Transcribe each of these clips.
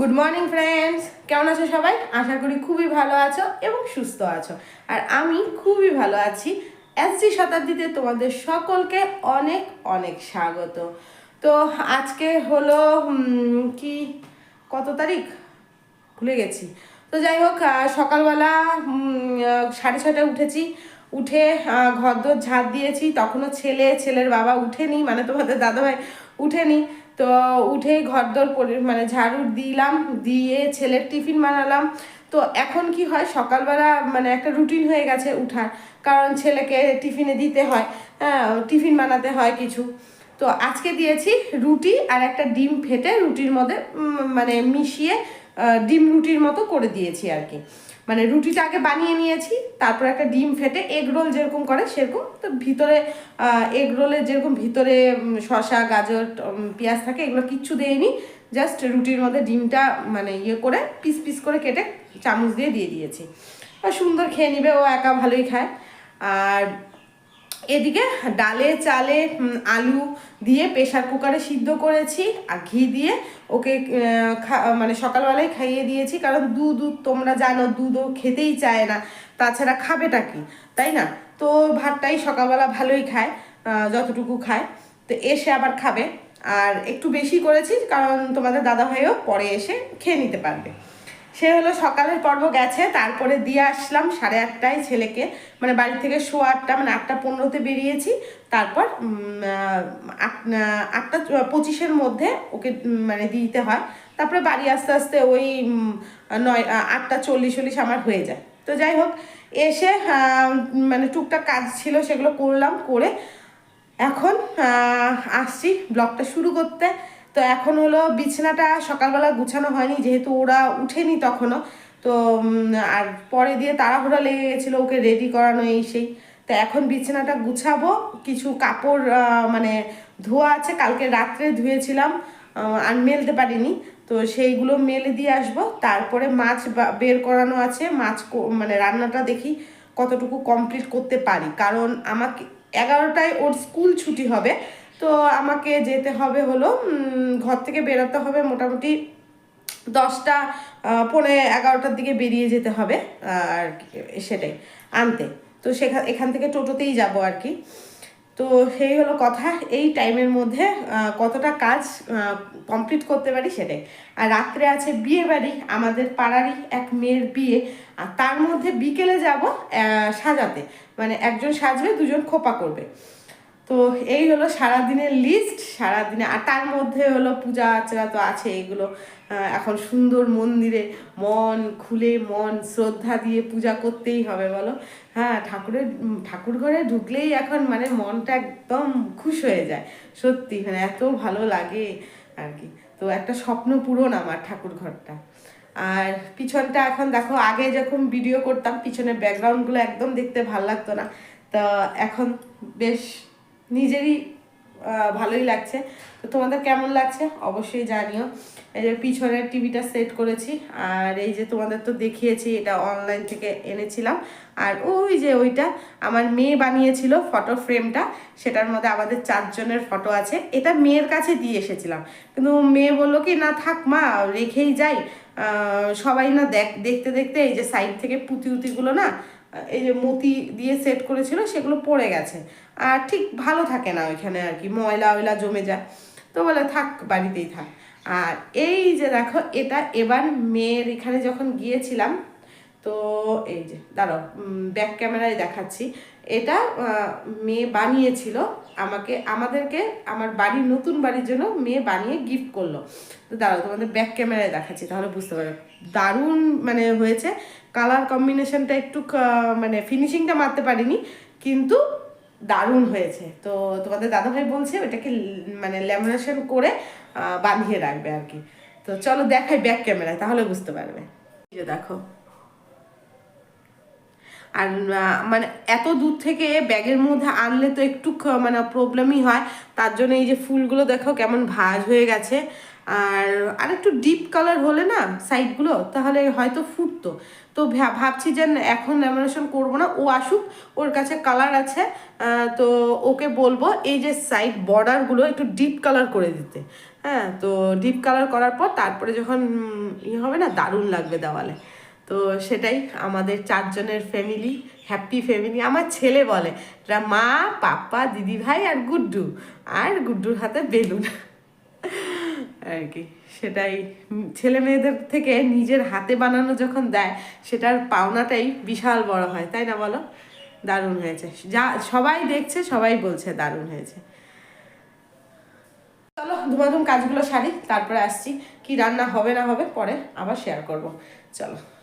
Good morning friends কেমন আছো সবাই? আশা করি খুবই ভালো আছো এবং সুস্থ আছো। আর আমি খুবই ভালো আছি। এসজি শতাব্দীতে তোমাদের সকলকে অনেক অনেক স্বাগত। তো আজকে হলো কি, কত তারিখ? ভুলে গেছি। তো যাই হোক সকালবেলা সাড়ে ছটায় উঠেছি। উঠে ঘর ঘরদোর ঝাড় দিয়েছি। তখনও ছেলে, ছেলের বাবা উঠেনি মানে তোমাদের দাদাভাই উঠেনি। তো উঠে ঘরদোর মানে ঝাড়ু দিলাম, দিয়ে ছেলের টিফিন বানালাম। তো এখন কি হয়? সকালবেলা মানে একটা রুটিন হয়ে গেছে উঠার, কারণ ছেলেকে টিফিনে দিতে হয় হ্যাঁ টিফিন বানাতে হয় কিছু। তো আজকে দিয়েছি রুটি আর একটা ডিম ফেটে রুটির মধ্যে মানে মিশিয়ে ডিম রুটির মতো করে দিয়েছি আর কি। মানে রুটিটা আগে বানিয়ে নিয়েছি, তারপর একটা ডিম ফেটে এগ রোল যেরকম করে সেরকম। তো ভিতরে এগ রোলের যেরকম ভিতরে শশা গাজর পেঁয়াজ থাকে এগুলো কিচ্ছু দেয়নি জাস্ট রুটির মধ্যে ডিমটা মানে ইয়ে করে পিস পিস করে কেটে চামচ দিয়ে দিয়ে দিয়েছি। সুন্দর খেয়ে নিবে, ও একা ভালোই খায়। আর এদিকে ডালে চালে আলু দিয়ে প্রেশার কুকারে সিদ্ধ করেছি আর ঘি দিয়ে ওকে মানে সকালবেলায় খাইয়ে দিয়েছি। কারণ দুধ দুধ তোমরা জানো, দুধও খেতেই চায় না। তাছাড়া খাবেটা কি? তাই না? তো ভাতটাই সকালবেলা ভালোই খায় যতটুকু খায়। তো এসে আবার খাবে। আর একটু বেশি করেছি, কারণ তোমাদের দাদা ভাইও পরে এসে খেয়ে নিতে পারবে। সে হলো সকালের পর্ব গেছে, তারপরে দিয়ে আসলাম সাড়ে আটটায় ছেলেকে। মানে বাড়ি থেকে শো আটটা মানে আটটা পনেরোতে বেরিয়েছি। তারপর আট আটটা পঁচিশের মধ্যে ওকে মানে দিতে হয়। তারপরে বাড়ি আস্তে আস্তে ওই নয় আটটা চল্লিশ চল্লিশ আমার হয়ে যায়। তো যাই হোক, এসে মানে টুকটাক কাজ ছিল, সেগুলো করলাম, করে এখন আসছি ব্লগটা শুরু করতে। তো এখন হলো বিছানাটা সকালবেলা গুছানো হয়নি, যেহেতু ওরা উঠেনি তখনও। তো আর পরে দিয়ে তাড়াহুড়া লেগে গেছিল ওকে রেডি করানো এই সেই। তো এখন বিছানাটা গুছাবো, কিছু কাপড় মানে ধোয়া আছে, কালকে রাত্রে ধুয়েছিলাম আর মেলতে পারিনি। তো সেইগুলো মেলে দিয়ে আসব, তারপরে মাছ বের করানো আছে, মাছ মানে রান্নাটা দেখি কতটুকু কমপ্লিট করতে পারি। কারণ আমাকে এগারোটায় ওর স্কুল ছুটি হবে তো আমাকে যেতে হবে হলো ঘর থেকে বেরোতে হবে মোটামুটি দশটা আহ, পৌনে এগারোটার দিকে বেরিয়ে যেতে হবে আর সেটাই আনতে। তো সেখান এখান থেকে টোটোতেই যাব আর কি। তো সেই হলো কথা এই টাইমের মধ্যে কতটা কাজ কমপ্লিট করতে পারি সেটাই। আর রাত্রে আছে বিয়ে বাড়ি আমাদের পাড়ারই এক মেয়ের বিয়ে আর তার মধ্যে বিকেলে যাব সাজাতে। মানে একজন সাজবে দুজন খোপা করবে। তো এই হলো সারাদিনের লিস্ট সারাদিনে, আর তার মধ্যে হলো পূজা আর্চনা তো আছে এগুলো এখন সুন্দর মন্দিরে মন খুলে মন শ্রদ্ধা দিয়ে পূজা করতেই হবে বলো। হ্যাঁ ঠাকুরের ঠাকুর ঘরে ঢুকলেই এখন মানে মনটা একদম খুশ হয়ে যায়, সত্যি মানে এত ভালো লাগে আর কি। তো একটা স্বপ্ন পূরণ আমার ঠাকুর ঘরটা। আর পিছনটা এখন দেখো, আগে যখন ভিডিও করতাম, পিছনের ব্যাকগ্রাউন্ডগুলো একদম দেখতে ভালো লাগতো না। তো এখন বেশ নিজেরই ভালোই লাগছে। তো তোমাদের কেমন লাগছে? অবশ্যই জানিও। এই যে পিছনের টিভিটা সেট করেছি, আর এই যে তোমাদের তো দেখিয়েছি, এটা অনলাইন থেকে এনেছিলাম। আর ওই যে ওইটা, আমার মেয়ে বানিয়েছিল ফটো ফ্রেমটা সেটার মধ্যে আমাদের চারজনের ফটো আছে। এটা মেয়ের কাছে দিয়ে এসেছিলাম। কিন্তু মেয়ে বলল কি, না থাক মা, রেখেই যাই। সবাই না দেখ, দেখতে দেখতে এই যে সাইড থেকে পুঁতি উতিগুলো না, এই যে মতি দিয়ে সেট করেছিল, সেগুলো পড়ে গেছে। আর ঠিক ভালো থাকে না ওইখানে আর কি, ময়লা ওয়লা জমে যায়। তো বলে থাক, বাড়িতেই থাক। আর এই যে দেখো, এটা এবার মেয়ের এখানে যখন গিয়েছিলাম, তো এই যে, দাঁড়াও ব্যাক ক্যামেরায় দেখাচ্ছি। এটা মেয়ে বানিয়েছিল আমাকে, আমাদেরকে, আমার বাড়ির নতুন বাড়ির জন্য মেয়ে বানিয়ে গিফট করল। তো দাঁড়াও, তোমাদের ব্যাক ক্যামেরায় দেখাচ্ছি, তাহলে বুঝতে পারো দারুণ মানে হয়েছে। কালার কম্বিনেশনটা একটু মানে ফিনিশিংটা মারতে পারিনি, কিন্তু দারুণ হয়েছে। তো তোমাদের দাদাভাই বলছে ওটাকে মানে ল্যামিনেশন করে বাঁধিয়ে রাখবে আর কি। তো চলো দেখাই ব্যাক ক্যামেরায় তাহলে বুঝতে পারবে। দেখো। আর মানে এত দূর থেকে ব্যাগের মধ্যে আনলে তো একটু মানে প্রবলেমই হয়। তার জন্য এই যে ফুলগুলো দেখো কেমন ভাজ হয়ে গেছে। আর আর একটু ডিপ কালার হলে না সাইডগুলো তাহলে হয়তো ফুটতো। তো ভাবছি যে এখন ল্যামিনেশন করব না। ও আসুক, ওর কাছে কালার আছে তো ওকে বলব, এই যে সাইড বর্ডারগুলো একটু ডিপ কালার করে দিতে। হ্যাঁ তো ডিপ কালার করার পর তারপরে যখন ইয়ে হবে না, দারুণ লাগবে দেওয়ালে। তো সেটাই আমাদের চারজনের ফ্যামিলি হ্যাপি ফ্যামিলি আমার ছেলে বলে মা পাপ্পা দিদি ভাই আর গুড্ডু। আর গুড্ডুর হাতে বেলুন। আর কি। সেটাই। ছেলে মেয়েদের থেকে নিজের হাতে বানানো যখন দেয়, সেটার পাওনাটাই বিশাল বড় হয়, তাই না বলো? দারুণ হয়েছে। যা, সবাই দেখছে, সবাই বলছে দারুণ হয়েছে। চলো, ধুমাধুম কাজগুলো সারি, তারপরে আসছি। কি রান্না হবে না হবে পরে আবার শেয়ার করব। চলো।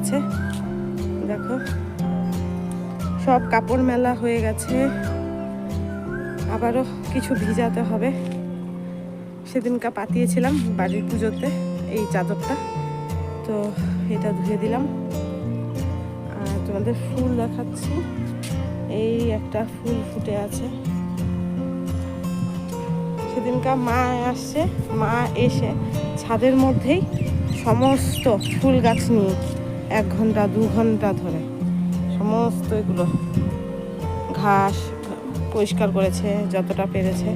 গেছে। দেখো, সব কাপড় মেলা হয়ে গেছে। আবারও কিছু ভিজাতে হবে। সেদিনকা পাতিয়েছিলাম বাড়ির পুজোতে এই চাদরটা। তো এটা ধুয়ে দিলাম। আর তোমাদের ফুল দেখাচ্ছি। এই একটা ফুল ফুটে আছে। সেদিনকার মা আসছে। মা এসে ছাদের মধ্যেই সমস্ত ফুল গাছ নিয়ে এক ঘণ্টা, দু ঘণ্টা ধরে। সমস্ত এগুলো ঘাস পরিষ্কার করেছে, যতটা পেরেছে।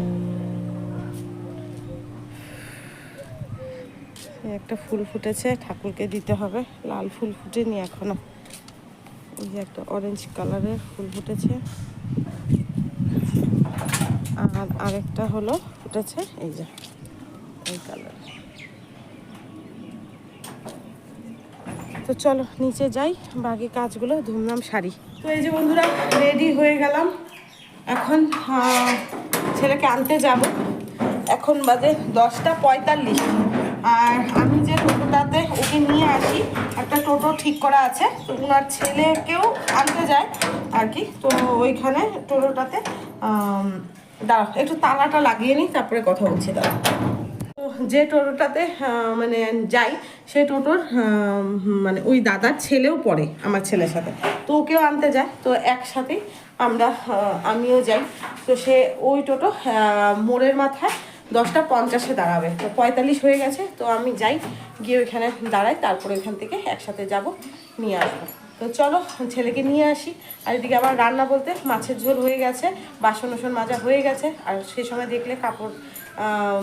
একটা ফুল ফুটেছে, ঠাকুরকে দিতে হবে। লাল ফুল ফুটেনি এখনও। এই যে একটা অরেঞ্জ কালারের ফুল ফুটেছে। আর আরেকটা হলো ফুটেছে, এই যে, এই কালার তো চলো নিচে যাই, বাকি কাজগুলো ধুমধাম সারি। তো এই যে বন্ধুরা রেডি হয়ে গেলাম। এখন ছেলেকে আনতে যাব। এখন বাজে দশটা পঁয়তাল্লিশ। আর আমি যে টোটোটাতে ওকে নিয়ে আসি, একটা টোটো ঠিক করা আছে। তো ওনার ছেলেকেও আনতে যায় আর কি। তো ওইখানে টোটোটাতে দাঁড়াও, একটু তালাটা লাগিয়ে নিই, তারপরে কথা বলছি, দাঁড়াও। তো যে টোটোটাতে মানে যাই সেই টোটোর মানে ওই দাদার ছেলেও পড়ে আমার ছেলের সাথে। তো ওকেও আনতে যায়। তো একসাথেই আমরা আমিও যাই। তো সে ওই টোটো মোড়ের মাথায় দশটা পঞ্চাশে দাঁড়াবে। তো পঁয়তাল্লিশ হয়ে গেছে। তো আমি যাই, গিয়ে ওইখানে দাঁড়াই। তারপরে ওইখান থেকে একসাথে যাব, নিয়ে আসব। তো চলো, ছেলেকে নিয়ে আসি। আর এদিকে আমার রান্না বলতে মাছের ঝোল হয়ে গেছে বাসন ওসন মাজা হয়ে গেছে। আর সেই সময় দেখলে কাপড়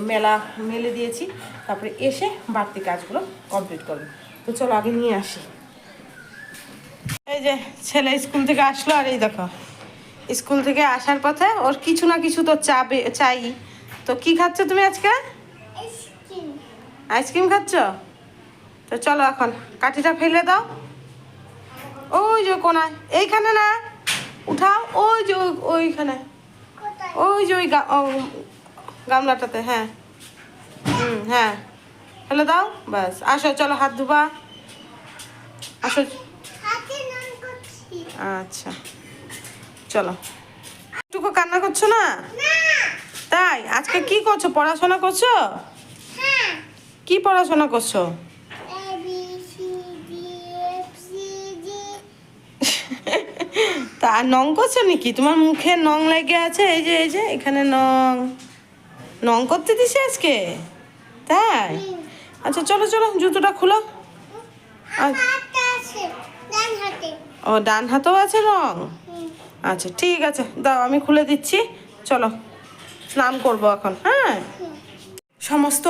মেলা মেলে দিয়েছি। তারপরে এসে বাড়তি কাজগুলো কমপ্লিট করব। তো চলো আগে নিয়ে আসি। এই যে ছেলে স্কুল থেকে আসলো আর এই দেখো স্কুল থেকে আসার পথে ওর কিছু না কিছু তো চাবে চাই। তো কি খাচ্ছ তুমি আজকে? আইসক্রিম। খাচ্ছ? তো চলো এখন কাঠিটা ফেলে দাও। ওই যে কোনায় এইখানে না উঠাও ওই যে ওইখানে। ওই যে ওই গামলাটাতে হ্যাঁ। হুম হ্যাঁ। ফেলে দাও, ব্যাস। আসো, চলো হাত ধোবা। আসো। আচ্ছা। চলো। একটুকু কান্না করছ না? তাই? আজকে কি করছ? পড়াশোনা করছ? কি পড়াশোনা করছ? তা নং করছ নাকি? তোমার মুখে নং লেগে আছে, এই যে এই যে, এখানে নং। নং করতে দিছে আজকে? তাই? আচ্ছা চলো চলো, জুতোটা খুলো। ও, ডান হাতেও আছে রং আচ্ছা ঠিক আছে, দাও, আমি খুলে দিচ্ছি। চলো, স্নান করব এখন হ্যাঁ? সমস্ত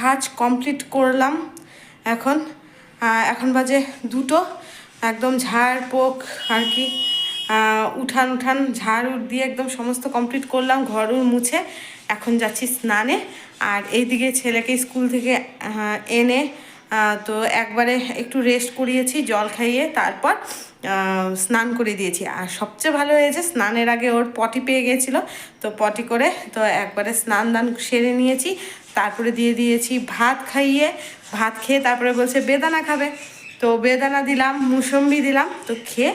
কাজ কমপ্লিট করলাম এখন। এখন বাজে দুটো। একদম ঝাড়, পোক, আর কি। উঠান উঠান ঝাড় দিয়ে একদম সমস্ত কমপ্লিট করলাম ঘর মুছে এখন যাচ্ছি স্নানে। আর এইদিকে ছেলেকে স্কুল থেকে এনে তো একবারে একটু রেস্ট করিয়েছি, জল খাইয়ে তারপর স্নান করে দিয়েছি। আর সবচেয়ে ভালো হয়েছে, স্নানের আগে ওর পটি পেয়ে গেছিল, তো পটি করে তো একবারে স্নান দান সেরে নিয়েছি। তারপরে দিয়ে দিয়েছি ভাত খাইয়ে, ভাত খেয়ে তারপরে বলছে, বেদানা খাবে। তো বেদানা দিলাম, মুসম্বি দিলাম, তো খেয়ে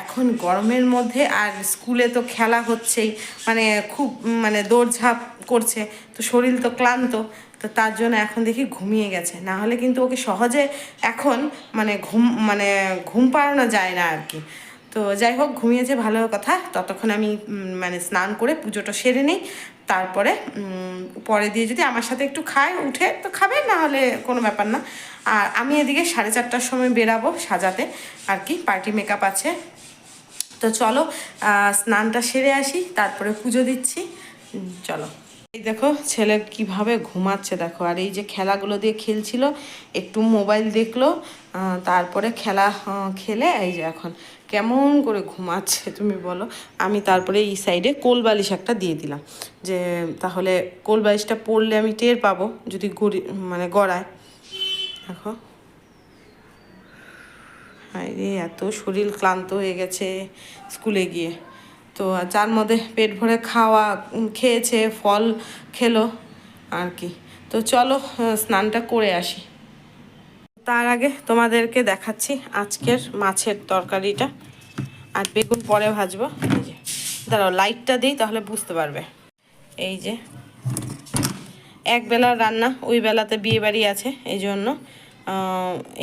এখন গরমের মধ্যে আর স্কুলে তো খেলা হচ্ছেই মানে খুব মানে দৌড়ঝাঁপ করছে, তো শরীর তো ক্লান্ত, তো তার জন্য এখন দেখি ঘুমিয়ে গেছে। না হলে কিন্তু ওকে সহজে এখন মানে ঘুম মানে ঘুম পাড়ানো যায় না আর কি। তো যাই হোক, ঘুমিয়েছে, ভালো কথা। ততক্ষণ আমি মানে স্নান করে পুজোটা সেরে নিই। তারপরে পরে দিয়ে যদি আমার সাথে একটু খায়, উঠে তো খাবে, না হলে কোনো ব্যাপার না। আর আমি এদিকে সাড়ে চারটার সময় বেরাবো সাজাতে। আর কি, পার্টি মেকআপ আছে। তো চলো স্নানটা সেরে আসি, তারপরে পুজো দিচ্ছি। চলো। এই দেখো, ছেলে কীভাবে ঘুমাচ্ছে দেখো। আর এই যে খেলাগুলো দিয়ে খেলছিল, একটু মোবাইল দেখল তারপরে খেলা খেলে এই যে এখন কেমন করে ঘুমাচ্ছে তুমি বলো। আমি তারপরে এই সাইডে কোল বালিশ একটা দিয়ে দিলাম, যে তাহলে কোল বালিশটা পরলে আমি টের পাবো যদি গড়ি মানে গড়ায়। দেখো। রে এত শরীর ক্লান্ত হয়ে গেছে স্কুলে গিয়ে। তো যার মধ্যে পেট ভরে খাওয়া খেয়েছে, ফল খেলো, আর কি। তো চলো স্নানটা করে আসি। তার আগে তোমাদেরকে দেখাচ্ছি আজকের মাছের তরকারিটা। আর বেগুন পরে ভাজবো। এই যে, দাঁড়াও লাইটটা দিই তাহলে বুঝতে পারবে। এই যে এক বেলার রান্না, ওই বেলাতে বিয়ে বাড়ি আছে, এই জন্য।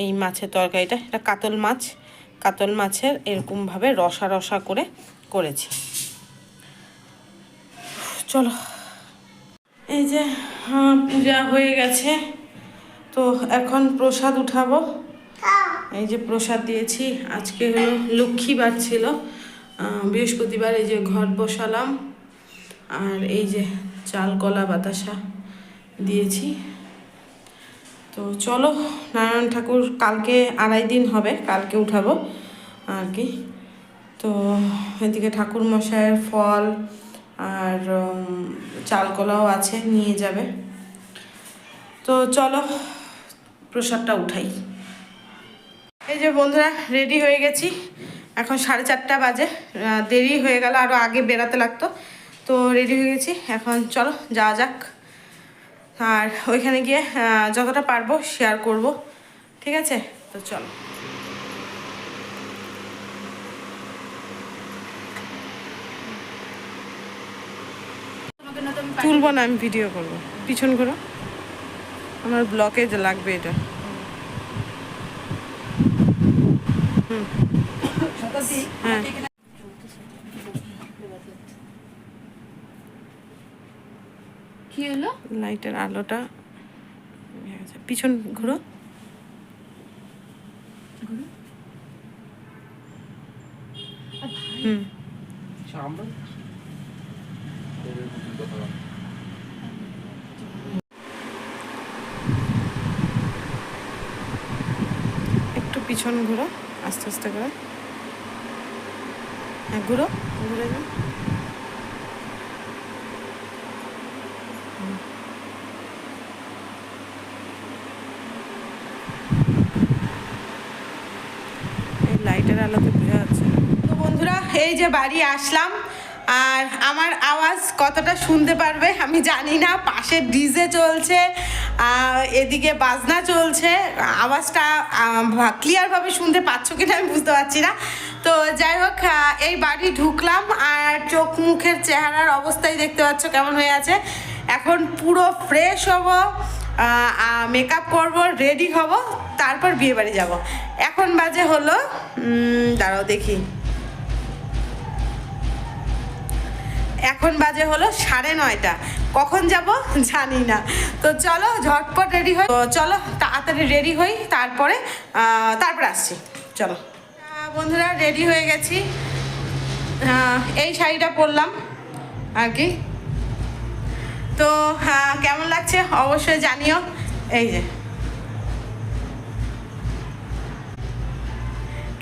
এই মাছের তরকারিটা, এটা কাতল মাছ। কাতল মাছের এরকমভাবে রসা রসা করে করেছি। চলো। এই যে পূজা হয়ে গেছে। তো এখন প্রসাদ উঠাবো। এই যে প্রসাদ দিয়েছি। আজকে হলো লক্ষ্মীবার ছিল। বৃহস্পতিবার এই যে ঘট বসালাম। আর এই যে চাল, কলা, বাতাসা দিয়েছি। তো চলো নারায়ণ ঠাকুর কালকে আড়াই দিন হবে কালকে উঠাবো আর কি। তো এদিকে ঠাকুর মশাইয়ের ফল আর উম, চাল কলাও আছে নিয়ে যাবে। তো চলো প্রসাদটা উঠাই। এই যে বন্ধুরা রেডি হয়ে গেছি। এখন সাড়ে চারটা বাজে দেরি হয়ে গেল আরও আগে বেরাতে লাগতো। তো রেডি হয়ে গেছি এখন চলো যাওয়া যাক। আর ওইখানে গিয়ে যতটা পারব শেয়ার করব। ঠিক আছে? তো চলো। তুলবো না আমি ভিডিও করব। পিছন করো আমার ব্লকে যে লাগবে এটা। হুম। হ্যাঁ। কি হলো? লাইটের আলোটা ইয়ে পিছন ঘুরো। হুম। একটু পিছন ঘুরো আস্তে আস্তে করে। হ্যাঁ ঘুরো। ঘুরে যাও এই লাইটের আলোতে যাচ্ছে তো বন্ধুরা, এই যে বাড়ি আসলাম, আর আমার আওয়াজ কতটা শুনতে পারবে আমি জানি না। পাশে ডিজে চলছে এদিকে বাজনা চলছে, আওয়াজটা ক্লিয়ারভাবে শুনতে পাচ্ছ কিনা আমি বুঝতে পারছি না। তো যাই হোক এই বাড়ি ঢুকলাম, আর চোখ মুখের চেহারার অবস্থাই দেখতে পাচ্ছ কেমন হয়ে আছে। এখন পুরো ফ্রেশ হব মেকআপ করব রেডি হব। তারপর বিয়ে বাড়ি যাব। এখন বাজে হলো দাঁড়াও দেখি। এখন বাজে হলো সাড়ে নয়টা। কখন যাব জানি না। তো চলো ঝটপট রেডি হই। চলো তাড়াতাড়ি রেডি হই, তারপরে তারপরে আসছি। চলো। বন্ধুরা রেডি হয়ে গেছি। এই শাড়িটা পরলাম। আর কি? তো কেমন লাগছে? অবশ্যই জানিও। এই যে।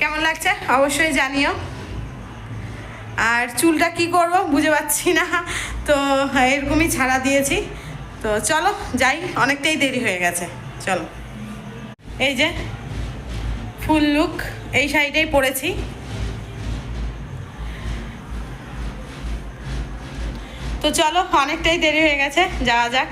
কেমন লাগছে? অবশ্যই জানিও। আর চুলটা কি করব বুঝে পাচ্ছি না। তো এরকমই ছাড়া দিয়েছি। তো চলো, যাই, অনেকটাই দেরি হয়ে গেছে। চলো। এই যে, ফুল লুক, এই শাড়িটাই পরেছি। তো চলো, অনেকটাই দেরি হয়ে গেছে, যাওয়া যাক।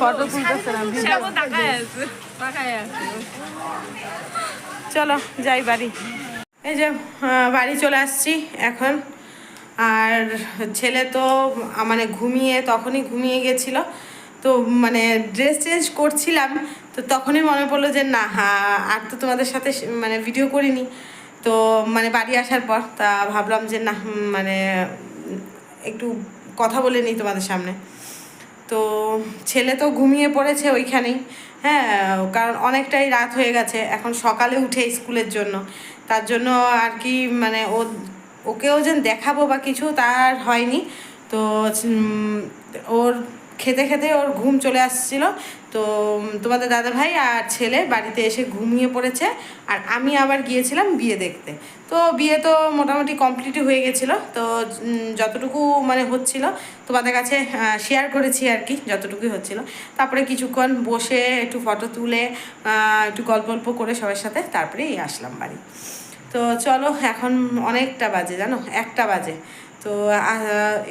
ফটো চলো যাই বাড়ি। এই যে বাড়ি চলে আসছি এখন। আর ছেলে তো মানে ঘুমিয়ে তখনই ঘুমিয়ে গেছিল। তো মানে ড্রেস চেঞ্জ করছিলাম তো তখনই মনে পড়ল যে না আর তো তোমাদের সাথে মানে ভিডিও করিনি। তো মানে বাড়ি আসার পর তা ভাবলাম যে না মানে একটু কথা বলে নিই তোমাদের সামনে। তো ছেলে তো ঘুমিয়ে পড়েছে ওইখানেই। হ্যাঁ কারণ অনেকটাই রাত হয়ে গেছে। এখন সকালে উঠে স্কুলের জন্য। তার জন্য আর কি মানে ও, ওকেও যেন দেখাবো বা কিছু তার হয়নি। তো ওর খেতে খেতে ওর ঘুম চলে আসছিল। তো তোমাদের দাদা ভাই আর ছেলে বাড়িতে এসে ঘুমিয়ে পড়েছে আর আমি আবার গিয়েছিলাম বিয়ে দেখতে। তো বিয়ে তো মোটামুটি কমপ্লিটই হয়ে গেছিল। তো যতটুকু মানে হচ্ছিল তোমাদের কাছে শেয়ার করেছি আর কি, যতটুকুই হচ্ছিল। তারপরে কিছুক্ষণ বসে একটু ফটো তুলে একটু গল্প গল্প করে সবার সাথে তারপরেই আসলাম বাড়ি। তো চলো, এখন অনেকটা বাজে, জানো? একটা বাজে। তো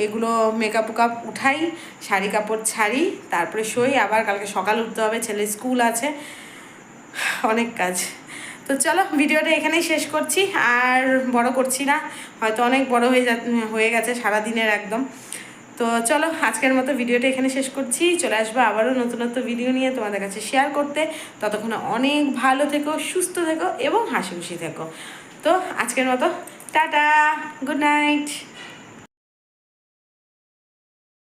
এগুলো মেকআপ উকাপ উঠাই, শাড়ি কাপড় ছাড়ি, তারপরে শোই। আবার কালকে সকাল উঠতে হবে, ছেলে স্কুল আছে, অনেক কাজ। তো চলো, ভিডিওটা এখানেই শেষ করছি। আর বড় করছি না, হয়তো অনেক বড় হয়ে যা, হয়ে গেছে সারাদিনের একদম। তো চলো, আজকের মতো ভিডিওটা এখানে শেষ করছি। চলে আসব আবারও নতুন নতুন ভিডিও নিয়ে তোমাদের কাছে শেয়ার করতে। ততক্ষণে অনেক ভালো থেকো, সুস্থ থেকো এবং হাসি খুশি থেকো। তো আজকের মতো, টাটা গুড নাইট